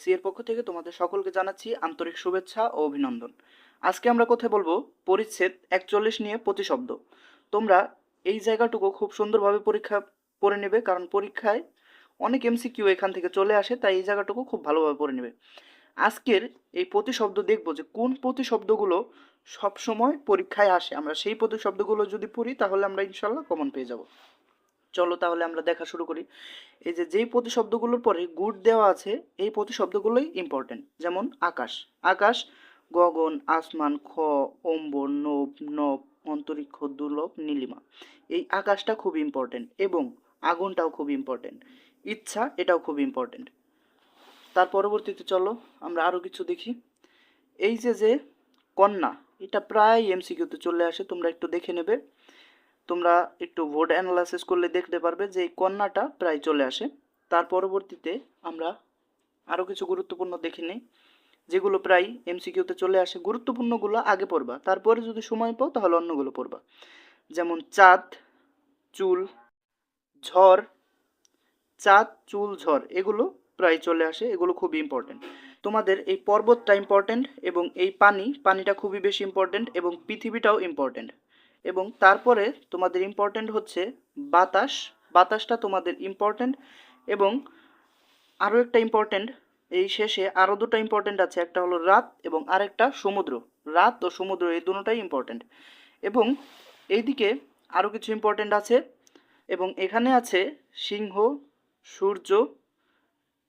FC এর পক্ষ থেকে তোমাদের সকলকে জানাচ্ছি আন্তরিক শুভেচ্ছা ও অভিনন্দন। আজকে আমরা কোথায় বলব পরিচ্ছেদ একচল্লিশ নিয়ে প্রতিশব্দ। তোমরা এই জায়গাটুকু খুব সুন্দরভাবে পরীক্ষা পড়ে নেবে কারণ পরীক্ষায় অনেক এমসিকিউ এখান থেকে চলে আসে, তাই এই জায়গাটুকু খুব ভালোভাবে পড়ে নেবে। আজকের এই প্রতিশব্দ দেখব যে কোন প্রতিশব্দগুলো সবসময় পরীক্ষায় আসে। আমরা সেই প্রতিশব্দগুলো যদি পড়ি তাহলে আমরা ইনশাল্লাহ কমন পেয়ে যাব। চলো তাহলে আমরা দেখা শুরু করি। এই যে, যেই প্রতিশব্দগুলোর পরে গুড দেওয়া আছে, এই প্রতিশব্দগুলোই ইম্পর্টেন্ট যেমন, আকাশ। আকাশ, গগন, আসমান, খ অম্ব নব নব, অন্তরিক্ষ দুর্লভ নীলিমা। এই আকাশটা খুব ইম্পর্টেন্ট এবং আগুনটাও খুব ইম্পর্টেন্ট ইচ্ছা, এটাও খুব ইম্পর্টেন্ট তার পরবর্তীতে চলো, আমরা আরও কিছু দেখি। এই যে যে, কন্যা, এটা প্রায় এমসিকিউতে চলে আসে, তোমরা একটু দেখে নেবে। তোমরা একটু ভোট অ্যানালাইসিস করলে দেখতে পারবে যে এই কন্যাটা প্রায় চলে আসে। তার পরবর্তীতে আমরা আরও কিছু গুরুত্বপূর্ণ দেখে নিই, যেগুলো প্রায় এমসিকিউতে চলে আসে। গুরুত্বপূর্ণগুলো আগে পড়বা, তারপরে যদি সময় পাও তাহলে অন্যগুলো পড়বা। যেমন চাঁদ, চুল, ঝড়, চাঁদ, চুল, ঝড়, এগুলো প্রায় চলে আসে, এগুলো খুবই ইম্পর্টেন্ট তোমাদের এই পর্বতটা ইম্পর্টেন্ট এবং এই পানি, পানিটা খুবই বেশি ইম্পর্টেন্ট এবং পৃথিবীটাও ইম্পর্টেন্ট এবং তারপরে তোমাদের ইম্পর্টেন্ট হচ্ছে বাতাস। বাতাসটা তোমাদের ইম্পর্টেন্ট এবং আরও একটা ইম্পর্টেন্ট এই শেষে আরও দুটো ইম্পর্টেন্ট আছে। একটা হলো রাত এবং আরেকটা সমুদ্র। রাত ও সমুদ্র এই দুটোটাই ইম্পর্টেন্ট এবং এইদিকে আরও কিছু ইম্পর্টেন্ট আছে এবং এখানে আছে সিংহ, সূর্য,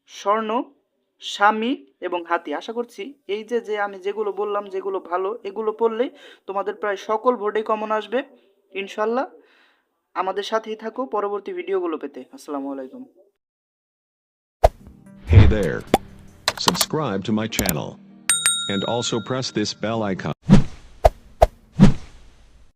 স্বর্ণ স্বামী এবং হাতি আশা করছি এই যে যে আমি যেগুলো বললাম, যেগুলো ভালো, এগুলো পড়লেই তোমাদের প্রায় সকল ভোটে কমন আসবে ইনশাল্লাহ আমাদের সাথেই থাকো পরবর্তী ভিডিওগুলো পেতে আসসালামু আলাইকুম Hey there. Subscribe to my channel. And also press this bell icon.